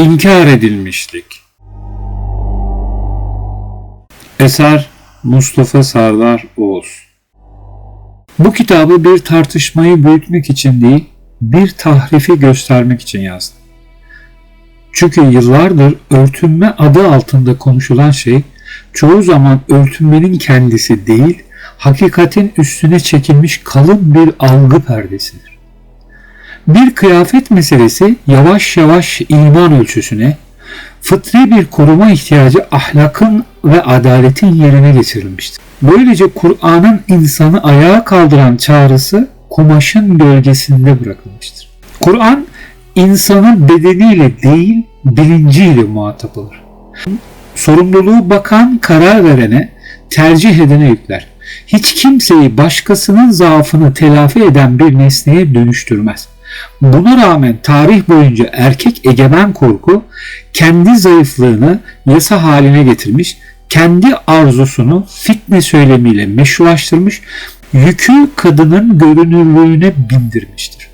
İnkar edilmişlik. Eser Mustafa Sardar Oğuz Bu kitabı bir tartışmayı büyütmek için değil, bir tahrifi göstermek için yazdım. Çünkü yıllardır örtünme adı altında konuşulan şey çoğu zaman örtünmenin kendisi değil, hakikatin üstüne çekilmiş kalın bir algı perdesidir. Bir kıyafet meselesi yavaş yavaş iman ölçüsüne, fıtri bir koruma ihtiyacı ahlakın ve adaletin yerine getirilmiştir. Böylece Kur'an'ın insanı ayağa kaldıran çağrısı kumaşın gölgesinde bırakılmıştır. Kur'an insanın bedeniyle değil bilinciyle muhatap olur. Sorumluluğu bakan karar verene, tercih edene yükler. Hiç kimseyi başkasının zaafını telafi eden bir nesneye dönüştürmez. Buna rağmen tarih boyunca erkek egemen korku kendi zayıflığını yasa haline getirmiş, kendi arzusunu fitne söylemiyle meşrulaştırmış, yükü kadının görünürlüğüne bindirmiştir.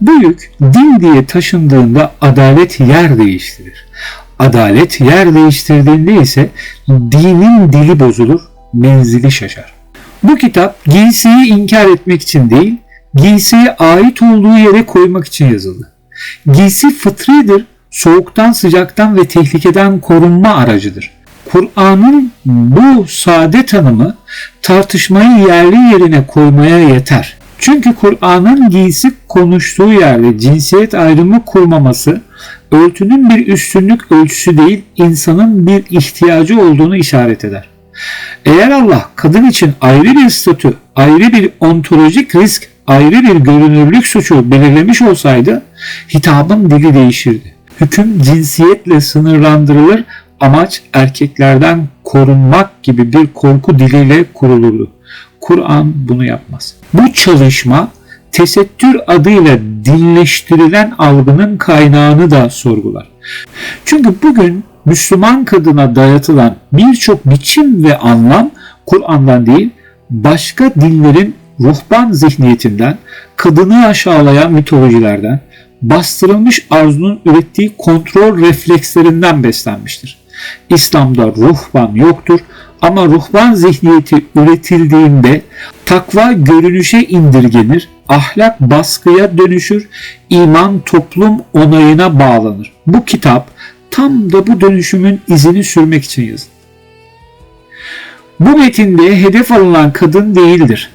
Bu yük din diye taşındığında adalet yer değiştirir. Adalet yer değiştirdiğinde ise dinin dili bozulur, menzili şaşar. Bu kitap giysiyi inkar etmek için değil, giysiye ait olduğu yere koymak için yazıldı. Giysi fıtridir, soğuktan, sıcaktan ve tehlikeden korunma aracıdır. Kur'an'ın bu sade tanımı tartışmayı yerli yerine koymaya yeter. Çünkü Kur'an'ın giysi konuştuğu yerde cinsiyet ayrımı kurmaması örtünün bir üstünlük ölçüsü değil insanın bir ihtiyacı olduğunu işaret eder. Eğer Allah kadın için ayrı bir statü, ayrı bir ontolojik risk, ayrı bir görünürlük suçu belirlemiş olsaydı hitabın dili değişirdi. Hüküm cinsiyetle sınırlandırılır, amaç erkeklerden korunmak gibi bir korku diliyle kurulurdu. Kur'an bunu yapmaz. Bu çalışma tesettür adıyla dinleştirilen algının kaynağını da sorgular. Çünkü bugün Müslüman kadına dayatılan birçok biçim ve anlam Kur'an'dan değil, başka dinlerin ruhban zihniyetinden, kadını aşağılayan mitolojilerden, bastırılmış arzunun ürettiği kontrol reflekslerinden beslenmiştir. İslam'da ruhban yoktur ama ruhban zihniyeti üretildiğinde takva görünüşe indirgenir, ahlak baskıya dönüşür, iman toplum onayına bağlanır. Bu kitap tam da bu dönüşümün izini sürmek için yazıldı. Bu metinde hedef alınan kadın değildir.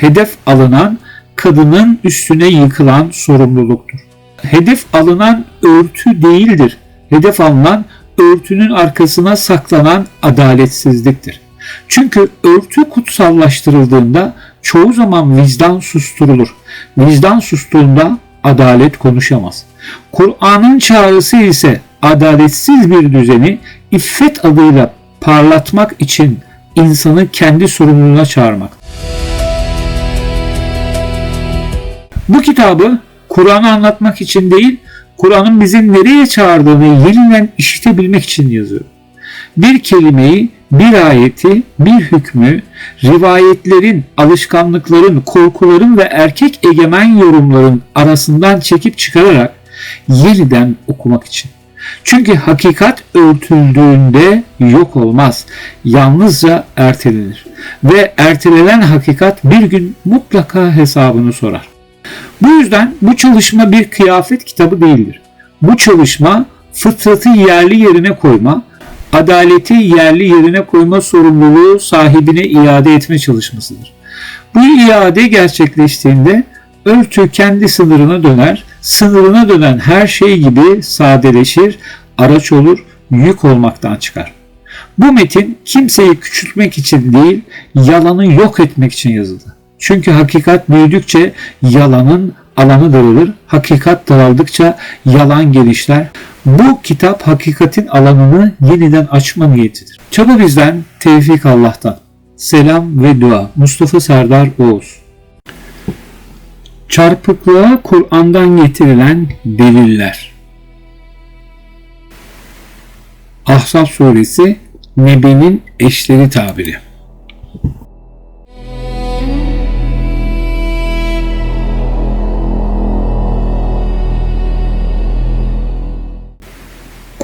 Hedef alınan kadının üstüne yıkılan sorumluluktur. Hedef alınan örtü değildir. Hedef alınan örtünün arkasına saklanan adaletsizliktir. Çünkü örtü kutsallaştırıldığında çoğu zaman vicdan susturulur. Vicdan sustuğunda adalet konuşamaz. Kur'an'ın çağrısı ise adaletsiz bir düzeni iffet adıyla parlatmak için insanı kendi sorumluluğuna çağırmak. Bu kitabı Kur'an'ı anlatmak için değil, Kur'an'ın bizi nereye çağırdığını yeniden işitebilmek için yazıyor. Bir kelimeyi, bir ayeti, bir hükmü, rivayetlerin, alışkanlıkların, korkuların ve erkek egemen yorumların arasından çekip çıkararak yeniden okumak için. Çünkü hakikat örtüldüğünde yok olmaz. Yalnızca ertelenir. Ve ertelenen hakikat bir gün mutlaka hesabını sorar. Bu yüzden bu çalışma bir kıyafet kitabı değildir. Bu çalışma fıtratı yerli yerine koyma, adaleti yerli yerine koyma sorumluluğu sahibine iade etme çalışmasıdır. Bu iade gerçekleştiğinde örtü kendi sınırına döner, sınırına dönen her şey gibi sadeleşir, araç olur, yük olmaktan çıkar. Bu metin kimseyi küçültmek için değil, yalanı yok etmek için yazıldı. Çünkü hakikat büyüdükçe yalanın alanı daralır, hakikat daraldıkça yalan gelişler. Bu kitap hakikatin alanını yeniden açma niyetidir. Çaba bizden, tevfik Allah'tan. Selam ve dua. Mustafa Serdar Oğuz Çarpıklığa Kur'an'dan getirilen deliller. Ahzab suresi Nebi'nin eşleri tabiri.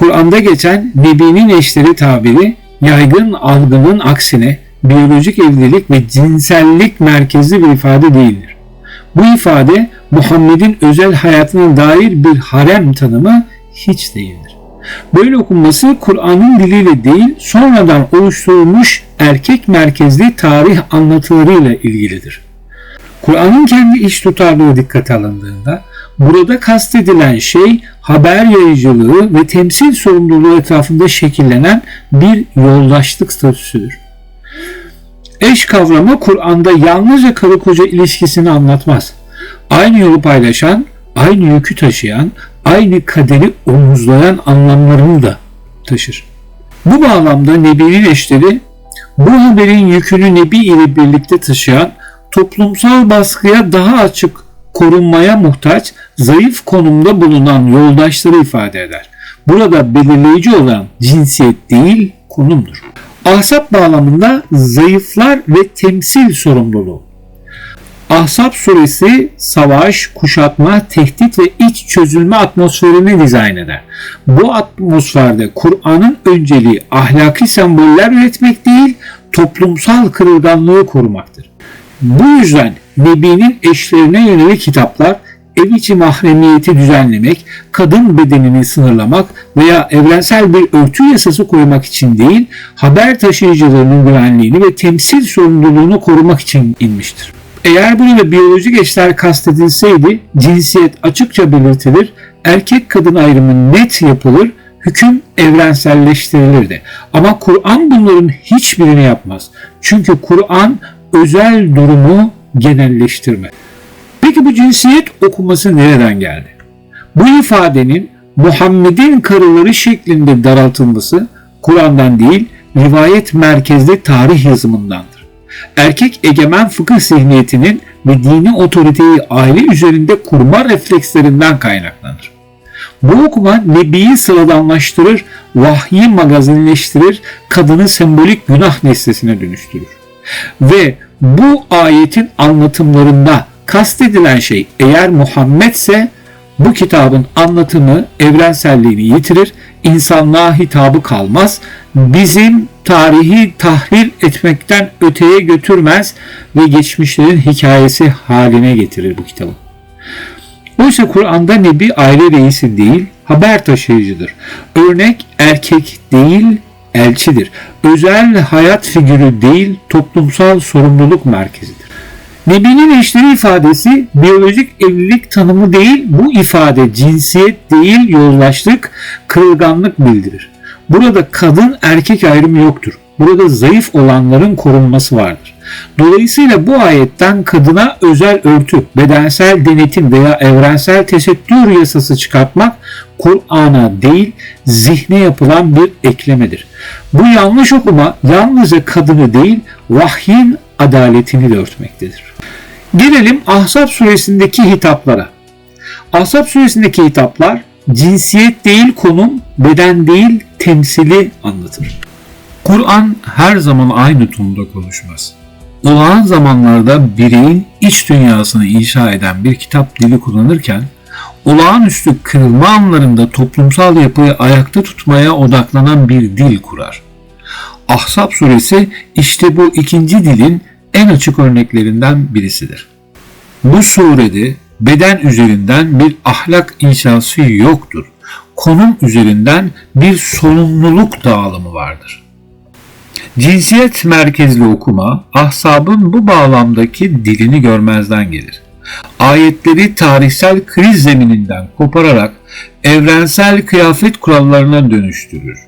Kur'an'da geçen Nebi'nin eşleri tabiri yaygın algının aksine biyolojik evlilik ve cinsellik merkezli bir ifade değildir. Bu ifade Muhammed'in özel hayatına dair bir harem tanımı hiç değildir. Böyle okunması Kur'an'ın diliyle değil sonradan oluşturulmuş erkek merkezli tarih anlatılarıyla ilgilidir. Kur'an'ın kendi iş tutarlığı dikkate alındığında burada kastedilen şey haber yayıcılığı ve temsil sorumluluğu etrafında şekillenen bir yoldaşlık statüsüdür. Eş kavramı Kur'an'da yalnızca karı koca ilişkisini anlatmaz. Aynı yolu paylaşan, aynı yükü taşıyan, aynı kaderi omuzlayan anlamlarını da taşır. Bu bağlamda Nebi'nin eşleri bu haberin yükünü Nebi ile birlikte taşıyan toplumsal baskıya daha açık korunmaya muhtaç, zayıf konumda bulunan yoldaşları ifade eder. Burada belirleyici olan cinsiyet değil, konumdur. Ahzab bağlamında zayıflar ve temsil sorumluluğu. Ahzab suresi savaş, kuşatma, tehdit ve iç çözülme atmosferini dizayn eder. Bu atmosferde Kur'an'ın önceliği ahlaki semboller üretmek değil, toplumsal kırılganlığı korumaktır. Bu yüzden Nebi'nin eşlerine yönelik hitaplar ev içi mahremiyeti düzenlemek, kadın bedenini sınırlamak veya evrensel bir örtü yasası koymak için değil, haber taşıyıcılarının güvenliğini ve temsil sorumluluğunu korumak için inmiştir. Eğer burada biyolojik eşler kastedilseydi cinsiyet açıkça belirtilir, erkek kadın ayrımı net yapılır, hüküm evrenselleştirilirdi. Ama Kur'an bunların hiçbirini yapmaz. Çünkü Kur'an özel durumu genelleştirme. Peki bu cinsiyet okuması nereden geldi? Bu ifadenin Muhammed'in karıları şeklinde daraltılması Kur'an'dan değil, rivayet merkezli tarih yazımındandır. Erkek egemen fıkıh zihniyetinin ve dini otoriteyi aile üzerinde kurma reflekslerinden kaynaklanır. Bu okuma Nebi'yi sıradanlaştırır, vahyi magazinleştirir, kadını sembolik günah nesnesine dönüştürür. Ve bu ayetin anlatımlarında kastedilen şey eğer Muhammedse bu kitabın anlatımı evrenselliğini yitirir, insanlığa hitabı kalmaz, bizim tarihi tahrir etmekten öteye götürmez ve geçmişlerin hikayesi haline getirir bu kitabı. Oysa Kur'an'da Nebi aile reisi değil, haber taşıyıcıdır. Örnek erkek değil, elçidir. Özel hayat figürü değil, toplumsal sorumluluk merkezidir. Nebi'nin eşleri ifadesi biyolojik evlilik tanımı değil, bu ifade cinsiyet değil, yoldaşlık, kırılganlık bildirir. Burada kadın erkek ayrımı yoktur. Burada zayıf olanların korunması vardır. Dolayısıyla bu ayetten kadına özel örtü, bedensel denetim veya evrensel tesettür yasası çıkartmak Kur'an'a değil zihne yapılan bir eklemedir. Bu yanlış okuma yalnızca kadını değil vahyin adaletini de örtmektedir. Gelelim Ahzab suresindeki hitaplara. Ahzab suresindeki hitaplar cinsiyet değil konum, beden değil temsili anlatır. Kur'an her zaman aynı tonda konuşmaz. Olağan zamanlarda bireyin iç dünyasını inşa eden bir kitap dili kullanırken, olağanüstü kırılma anlarında toplumsal yapıyı ayakta tutmaya odaklanan bir dil kurar. Ahzab suresi işte bu ikinci dilin en açık örneklerinden birisidir. Bu surede beden üzerinden bir ahlak inşası yoktur. Konum üzerinden bir sorumluluk dağılımı vardır. Cinsiyet merkezli okuma, ahsabın bu bağlamdaki dilini görmezden gelir. Ayetleri tarihsel kriz zemininden kopararak evrensel kıyafet kurallarına dönüştürür.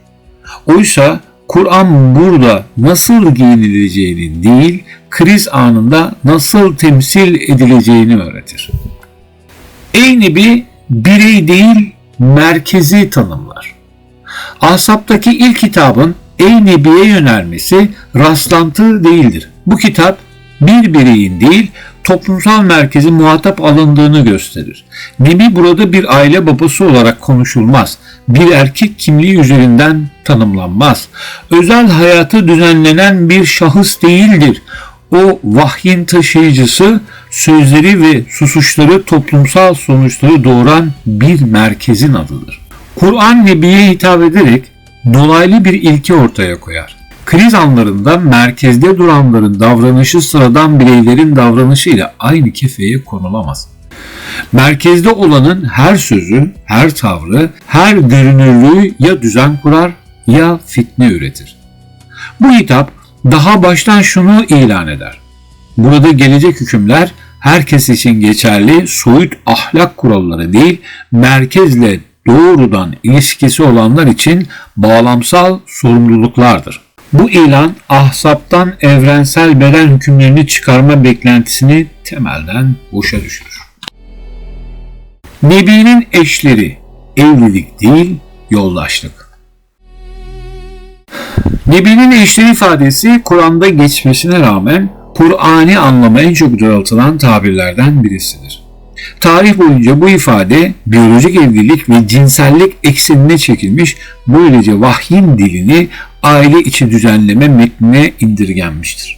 Oysa Kur'an burada nasıl giyinileceğini değil, kriz anında nasıl temsil edileceğini öğretir. Ey Nebi birey değil merkezi tanımlar. Asap'taki ilk kitabın Ey Nebi'ye yönelmesi rastlantı değildir. Bu kitap bir bireyin değil toplumsal merkezi muhatap alındığını gösterir. Nebi burada bir aile babası olarak konuşulmaz. Bir erkek kimliği üzerinden tanımlanmaz. Özel hayatı düzenlenen bir şahıs değildir. O vahyin taşıyıcısı, sözleri ve susuşları toplumsal sonuçları doğuran bir merkezin adıdır. Kur'an Nebi'ye hitap ederek dolaylı bir ilke ortaya koyar. Kriz anlarında merkezde duranların davranışı sıradan bireylerin davranışıyla aynı kefeye konulamaz. Merkezde olanın her sözü, her tavrı, her görünürlüğü ya düzen kurar ya fitne üretir. Bu hitap daha baştan şunu ilan eder. Burada gelecek hükümler herkes için geçerli soyut ahlak kuralları değil, merkezle doğrudan ilişkisi olanlar için bağlamsal sorumluluklardır. Bu ilan ahsaptan evrensel beden hükümlerini çıkarma beklentisini temelden boşa düşürür. Nebi'nin eşleri evlilik değil yoldaşlık. Nebi'nin eşleri ifadesi Kur'an'da geçmesine rağmen Kur'an'ı anlama en çok doğrultulan tabirlerden birisidir. Tarih boyunca bu ifade biyolojik evlilik ve cinsellik eksenine çekilmiş, böylece vahyin dilini aile içi düzenleme metnine indirgenmiştir.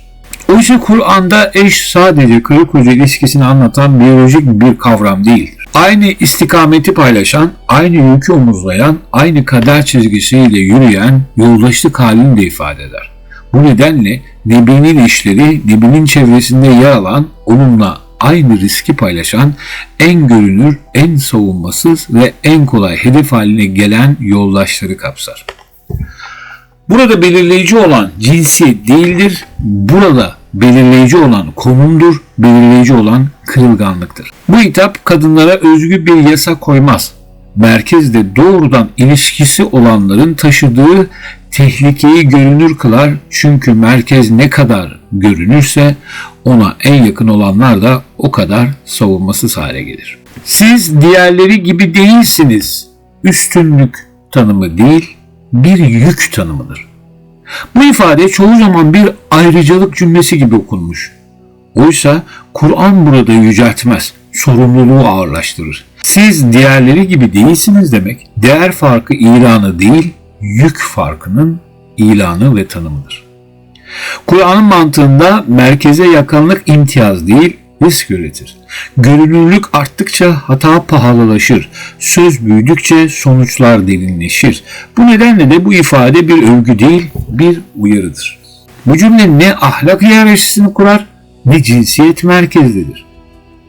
Oysa Kur'an'da eş sadece karı koca ilişkisini anlatan biyolojik bir kavram değildir. Aynı istikameti paylaşan, aynı yükü omuzlayan, aynı kader çizgisiyle yürüyen yoldaşlık halini de ifade eder. Bu nedenle Nebi'nin eşleri, Nebi'nin çevresinde yer alan, onunla aynı riski paylaşan, en görünür, en savunmasız ve en kolay hedef haline gelen yoldaşları kapsar. Burada belirleyici olan cinsiyet değildir, burada belirleyici olan konumdur, belirleyici olan kırılganlıktır. Bu hitap kadınlara özgü bir yasa koymaz. Merkezde doğrudan ilişkisi olanların taşıdığı tehlikeyi görünür kılar çünkü merkez ne kadar görünürse ona en yakın olanlar da o kadar savunmasız hale gelir. Siz diğerleri gibi değilsiniz. Üstünlük tanımı değil, bir yük tanımıdır. Bu ifade çoğu zaman bir ayrıcalık cümlesi gibi okunmuş. Oysa Kur'an burada yüceltmez, sorumluluğu ağırlaştırır. Siz diğerleri gibi değilsiniz demek, değer farkı ilanı değil, yük farkının ilanı ve tanımıdır. Kur'an'ın mantığında merkeze yakınlık imtiyaz değil, risk üretir. Görünürlük arttıkça hata pahalılaşır. Söz büyüdükçe sonuçlar derinleşir. Bu nedenle de bu ifade bir övgü değil, bir uyarıdır. Bu cümle ne ahlak hiyerarşisini kurar ne cinsiyet merkezlidir.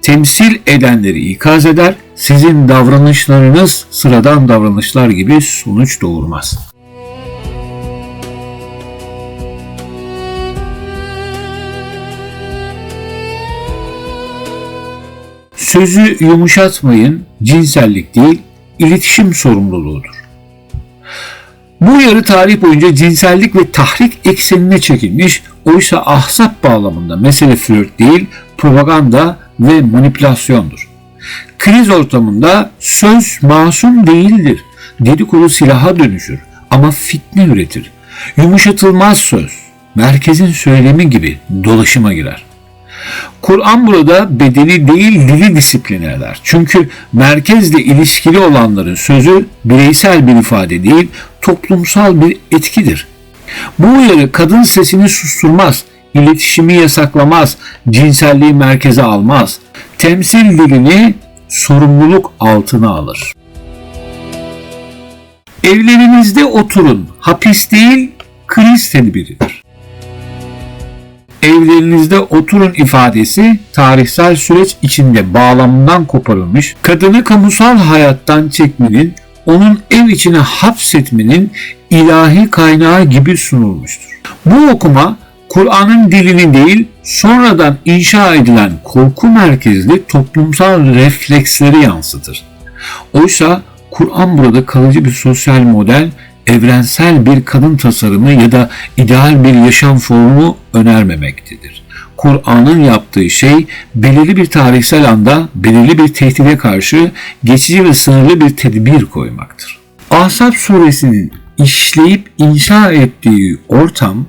Temsil edenleri ikaz eder, sizin davranışlarınız sıradan davranışlar gibi sonuç doğurmaz. Sözü yumuşatmayın, cinsellik değil, iletişim sorumluluğudur. Bu uyarı tarih boyunca cinsellik ve tahrik eksenine çekilmiş, oysa ahsap bağlamında mesele flört değil, propaganda ve manipülasyondur. Kriz ortamında söz masum değildir. Dedikodu silaha dönüşür ama fitne üretir. Yumuşatılmaz söz, merkezin söylemi gibi dolaşıma girer. Kur'an burada bedeni değil dili disipline eder. Çünkü merkezle ilişkili olanların sözü bireysel bir ifade değil, toplumsal bir etkidir. Bu uyarı kadın sesini susturmaz, iletişimi yasaklamaz, cinselliği merkeze almaz. Temsil dilini sorumluluk altına alır. Evlerinizde oturun, hapis değil, kriz tedbiridir evlerinizde oturun ifadesi tarihsel süreç içinde bağlamından koparılmış, kadını kamusal hayattan çekmenin, onun ev içine hapsetmenin ilahi kaynağı gibi sunulmuştur. Bu okuma Kur'an'ın dilini değil, sonradan inşa edilen korku merkezli toplumsal refleksleri yansıtır. Oysa Kur'an burada kalıcı bir sosyal model evrensel bir kadın tasarımı ya da ideal bir yaşam formu önermemektedir. Kur'an'ın yaptığı şey belirli bir tarihsel anda belirli bir tehdide karşı geçici ve sınırlı bir tedbir koymaktır. Ahzab suresinin işleyip inşa ettiği ortam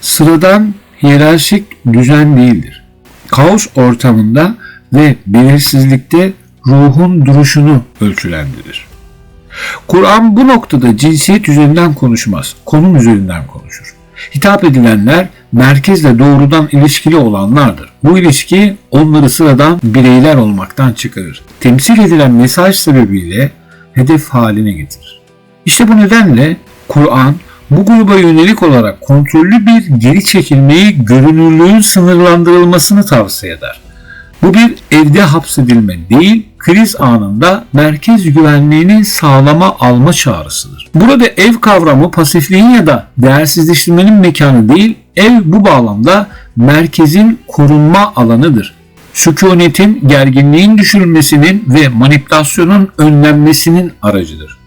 sıradan hiyerarşik düzen değildir. Kaos ortamında ve belirsizlikte ruhun duruşunu ölçülendirir. Kur'an bu noktada cinsiyet üzerinden konuşmaz, konum üzerinden konuşur. Hitap edilenler merkezle doğrudan ilişkili olanlardır. Bu ilişki onları sıradan bireyler olmaktan çıkarır. Temsil edilen mesaj sebebiyle hedef haline getirir. İşte bu nedenle Kur'an bu gruba yönelik olarak kontrollü bir geri çekilmeyi, görünürlüğün sınırlandırılmasını tavsiye eder. Bu bir evde hapsedilme değil, kriz anında merkez güvenliğini sağlama alma çağrısıdır. Burada ev kavramı pasifliğin ya da değersizleştirmenin mekanı değil, ev bu bağlamda merkezin korunma alanıdır. Sükunetin, gerginliğin düşürülmesinin ve manipülasyonun önlenmesinin aracıdır.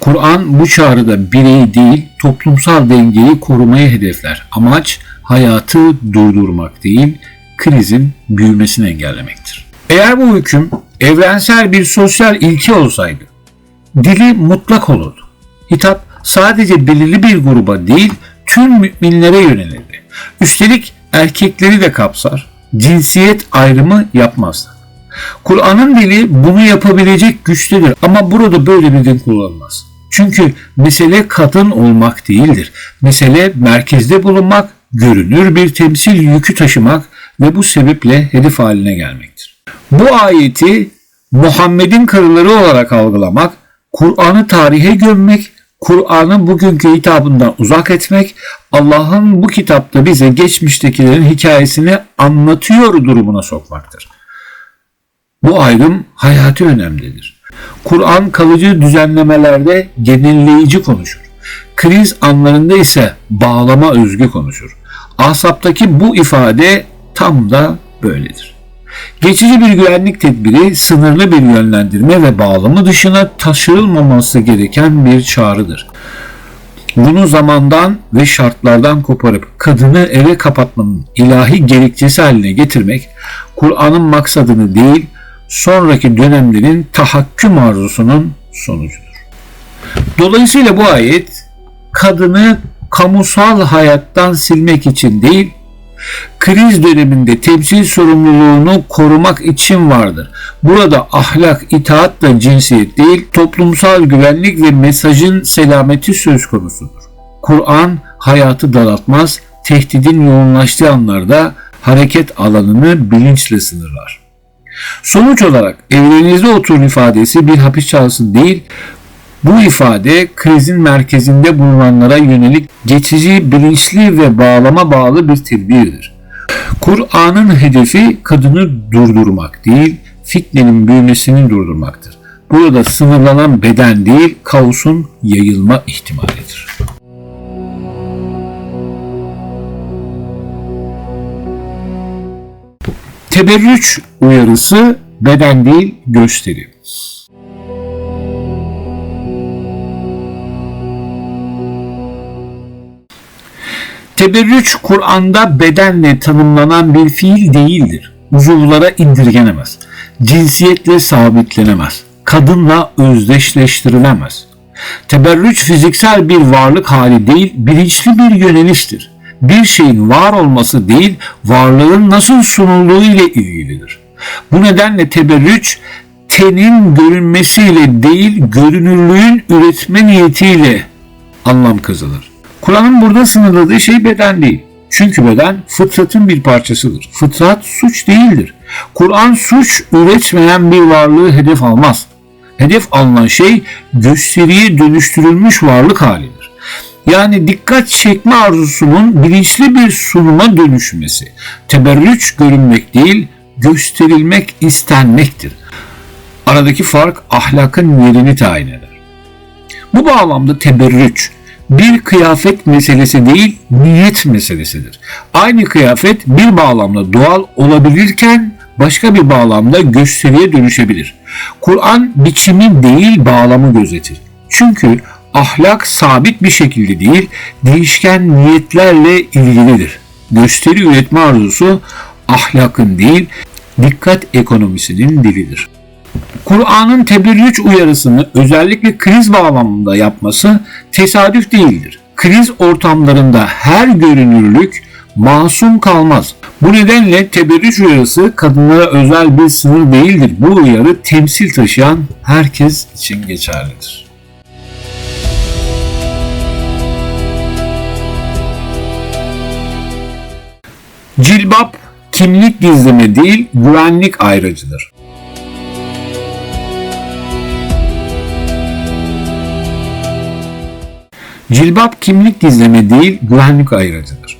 Kur'an bu çağrıda bireyi değil, toplumsal dengeyi korumayı hedefler. Amaç hayatı durdurmak değil, krizin büyümesini engellemektir. Eğer bu hüküm evrensel bir sosyal ilke olsaydı, dili mutlak olurdu. Hitap sadece belirli bir gruba değil, tüm müminlere yönelirdi. Üstelik erkekleri de kapsar, cinsiyet ayrımı yapmazdı. Kur'an'ın dili bunu yapabilecek güçtedir ama burada böyle bir dil kullanılmaz. Çünkü mesele kadın olmak değildir. Mesele merkezde bulunmak, görünür bir temsil yükü taşımak ve bu sebeple hedef haline gelmektir. Bu ayeti Muhammed'in karıları olarak algılamak, Kur'an'ı tarihe gömmek, Kur'an'ı bugünkü hitabından uzak etmek, Allah'ın bu kitapta bize geçmiştekilerin hikayesini anlatıyor durumuna sokmaktır. Bu ayrım hayati önemlidir. Kur'an kalıcı düzenlemelerde genelleyici konuşur. Kriz anlarında ise bağlama özgü konuşur. Asaptaki bu ifade tam da böyledir. Geçici bir güvenlik tedbiri sınırlı bir yönlendirme ve bağlamı dışına taşırılmaması gereken bir çağrıdır. Bunu zamandan ve şartlardan koparıp kadını eve kapatmanın ilahi gerekçesi haline getirmek, Kur'an'ın maksadını değil, sonraki dönemlerin tahakküm arzusunun sonucudur. Dolayısıyla bu ayet kadını kamusal hayattan silmek için değil, kriz döneminde temsil sorumluluğunu korumak için vardır. Burada ahlak, itaat da cinsiyet değil, toplumsal güvenlik ve mesajın selameti söz konusudur. Kur'an hayatı daraltmaz, tehdidin yoğunlaştığı anlarda hareket alanını bilinçle sınırlar. Sonuç olarak evrenizde oturun ifadesi bir hapis çağrısı değil, bu ifade krizin merkezinde bulunanlara yönelik geçici, bilinçli ve bağlama bağlı bir tedbirdir. Kur'an'ın hedefi kadını durdurmak değil, fitnenin büyümesini durdurmaktır. Burada sınırlanan beden değil, kaosun yayılma ihtimalidir. Teberrüç uyarısı beden değil gösteri. Teberrüç Kur'an'da bedenle tanımlanan bir fiil değildir. Uzuvlara indirgenemez. Cinsiyetle sabitlenemez. Kadınla özdeşleştirilemez. Teberrüç fiziksel bir varlık hali değil, bilinçli bir yöneliştir. Bir şeyin var olması değil, varlığın nasıl sunulduğu ile ilgilidir. Bu nedenle teberrüç tenin görünmesiyle değil, görünürlüğün üretme niyetiyle anlam kazanır. Kur'an'ın burada sınırladığı şey beden değil. Çünkü beden fıtratın bir parçasıdır. Fıtrat suç değildir. Kur'an suç üretmeyen bir varlığı hedef almaz. Hedef alınan şey gösteriye dönüştürülmüş varlık halidir. Yani dikkat çekme arzusunun bilinçli bir sunuma dönüşmesi. Teberrüç görünmek değil, gösterilmek istenmektir. Aradaki fark ahlakın yerini tayin eder. Bu bağlamda teberrüç, bir kıyafet meselesi değil, niyet meselesidir. Aynı kıyafet bir bağlamda doğal olabilirken başka bir bağlamda gösteriye dönüşebilir. Kur'an biçimi değil bağlamı gözetir. Çünkü ahlak sabit bir şekilde değil, değişken niyetlerle ilgilidir. Gösteri üretme arzusu ahlakın değil, dikkat ekonomisinin dilidir. Kur'an'ın teberrüç uyarısını özellikle kriz bağlamında yapması tesadüf değildir. Kriz ortamlarında her görünürlük masum kalmaz. Bu nedenle teberrüç uyarısı kadınlara özel bir sınır değildir. Bu uyarı temsil taşıyan herkes için geçerlidir. Cilbap kimlik gizleme değil güvenlik ayrıcıdır. Cilbap kimlik gizleme değil, güvenlik ayrıcıdır.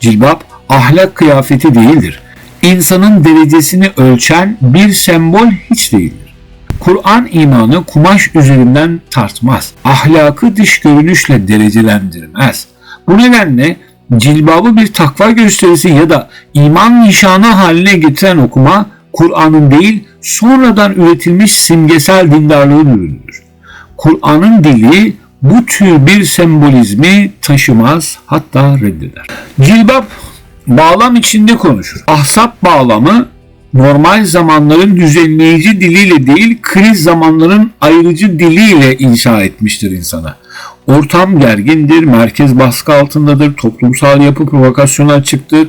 Cilbap ahlak kıyafeti değildir. İnsanın derecesini ölçen bir sembol hiç değildir. Kur'an imanı kumaş üzerinden tartmaz. Ahlakı dış görünüşle derecelendirmez. Bu nedenle cilbabı bir takva gösterisi ya da iman nişanı haline getiren okuma Kur'an'ın değil sonradan üretilmiş simgesel dindarlığın ürünüdür. Kur'an'ın dili bu tür bir sembolizmi taşımaz hatta reddeder. Cilbap bağlam içinde konuşur. Ahsap bağlamı normal zamanların düzenleyici diliyle değil kriz zamanların ayrıcı diliyle inşa etmiştir insana. Ortam gergindir, merkez baskı altındadır, toplumsal yapı provokasyona açıktır,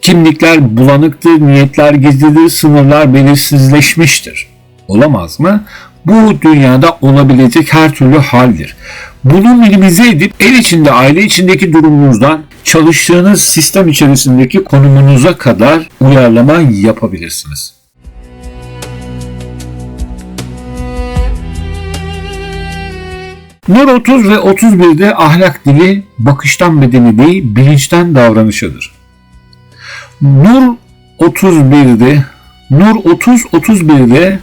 kimlikler bulanıktır, niyetler gizlidir, sınırlar belirsizleşmiştir. Olamaz mı? Bu dünyada olabilecek her türlü haldir. Bunu minimize edip el içinde, aile içindeki durumunuzdan çalıştığınız sistem içerisindeki konumunuza kadar uyarlama yapabilirsiniz. Nur 30 ve 31'de ahlak dili bakıştan bedeni değil bilinçten davranışıdır. Nur 31'de Nur 30 31'de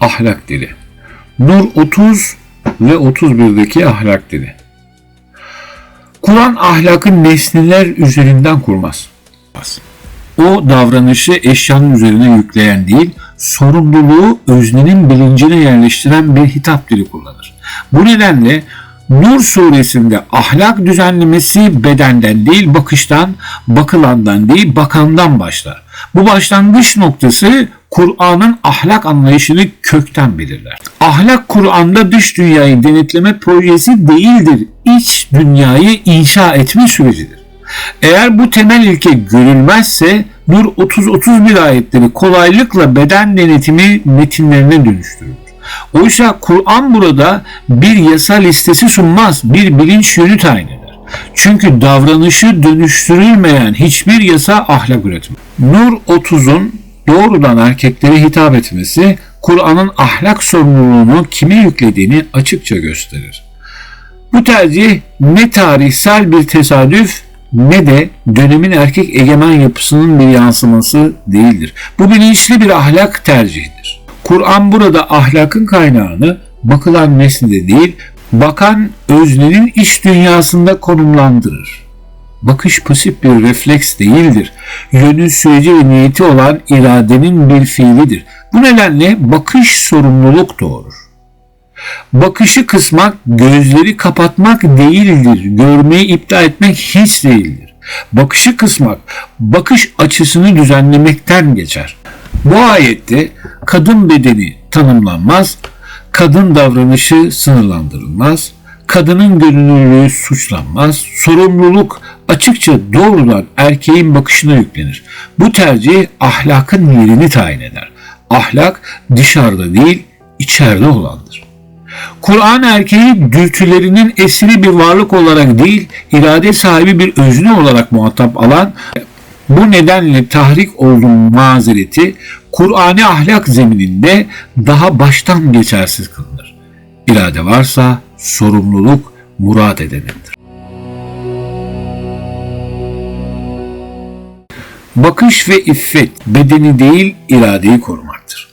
ahlak dili. Nur 30 ve 31'deki ahlak dili. Kur'an ahlakı nesneler üzerinden kurmaz. O davranışı eşyanın üzerine yükleyen değil, sorumluluğu öznenin bilincine yerleştiren bir hitap dili kullanır. Bu nedenle Nur suresinde ahlak düzenlemesi bedenden değil bakıştan, bakılandan değil bakandan başlar. Bu başlangıç noktası Kur'an'ın ahlak anlayışını kökten belirler. Ahlak Kur'an'da dış dünyayı denetleme projesi değildir. İç dünyayı inşa etme sürecidir. Eğer bu temel ilke görülmezse Nur 30-31 ayetleri kolaylıkla beden denetimi metinlerine dönüştürülür. Oysa Kur'an burada bir yasa listesi sunmaz, bir bilinç yönü tayin eder. Çünkü davranışı dönüştürülmeyen hiçbir yasa ahlak üretmez. Nur 30'un doğrudan erkeklere hitap etmesi Kur'an'ın ahlak sorumluluğunu kime yüklediğini açıkça gösterir. Bu tercih ne tarihsel bir tesadüf ne de dönemin erkek egemen yapısının bir yansıması değildir. Bu bilinçli bir ahlak tercihidir. Kur'an burada ahlakın kaynağını bakılan nesnede değil, bakan öznenin iç dünyasında konumlandırır. Bakış pasif bir refleks değildir. Yönü, süreci ve niyeti olan iradenin bir fiilidir. Bu nedenle bakış sorumluluk doğurur. Bakışı kısmak, gözleri kapatmak değildir. Görmeyi iptal etmek hiç değildir. Bakışı kısmak, bakış açısını düzenlemekten geçer. Bu ayette kadın bedeni tanımlanmaz, kadın davranışı sınırlandırılmaz, kadının görünürlüğü suçlanmaz, sorumluluk açıkça doğrudan erkeğin bakışına yüklenir. Bu tercih ahlakın yerini tayin eder. Ahlak dışarıda değil, içeride olandır. Kur'an erkeği dürtülerinin esiri bir varlık olarak değil, irade sahibi bir özne olarak muhatap alan, bu nedenle tahrik olduğu mazereti Kur'an'ı ahlak zemininde daha baştan geçersiz kılınır. İrade varsa sorumluluk murad edenindir. Bakış ve iffet bedeni değil iradeyi korumaktır.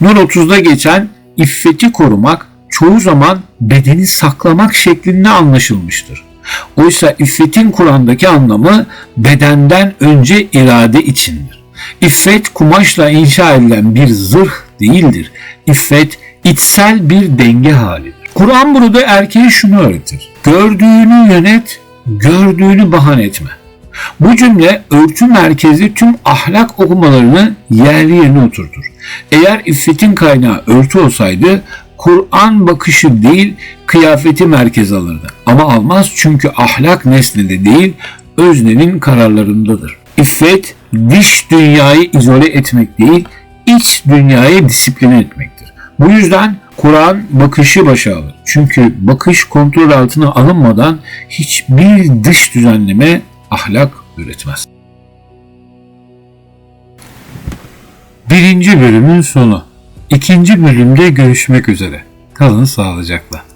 Nur 30'da geçen iffeti korumak çoğu zaman bedeni saklamak şeklinde anlaşılmıştır. Oysa iffetin Kur'an'daki anlamı bedenden önce irade içindir. İffet kumaşla inşa edilen bir zırh değildir. İffet içsel bir denge halidir. Kur'an burada erkeğe şunu öğretir. Gördüğünü yönet, gördüğünü bahane etme. Bu cümle örtü merkezi tüm ahlak okumalarını yerli yerine oturtur. Eğer iffetin kaynağı örtü olsaydı Kur'an bakışı değil kıyafeti merkez alırdı. Ama almaz çünkü ahlak nesnede değil öznenin kararlarındadır. İffet dış dünyayı izole etmek değil iç dünyayı disipline etmektir. Bu yüzden Kur'an bakışı başa alır. Çünkü bakış kontrol altına alınmadan hiçbir dış düzenleme ahlak üretmez. Birinci bölümün sonu. İkinci bölümde görüşmek üzere. Kalın sağlıcakla.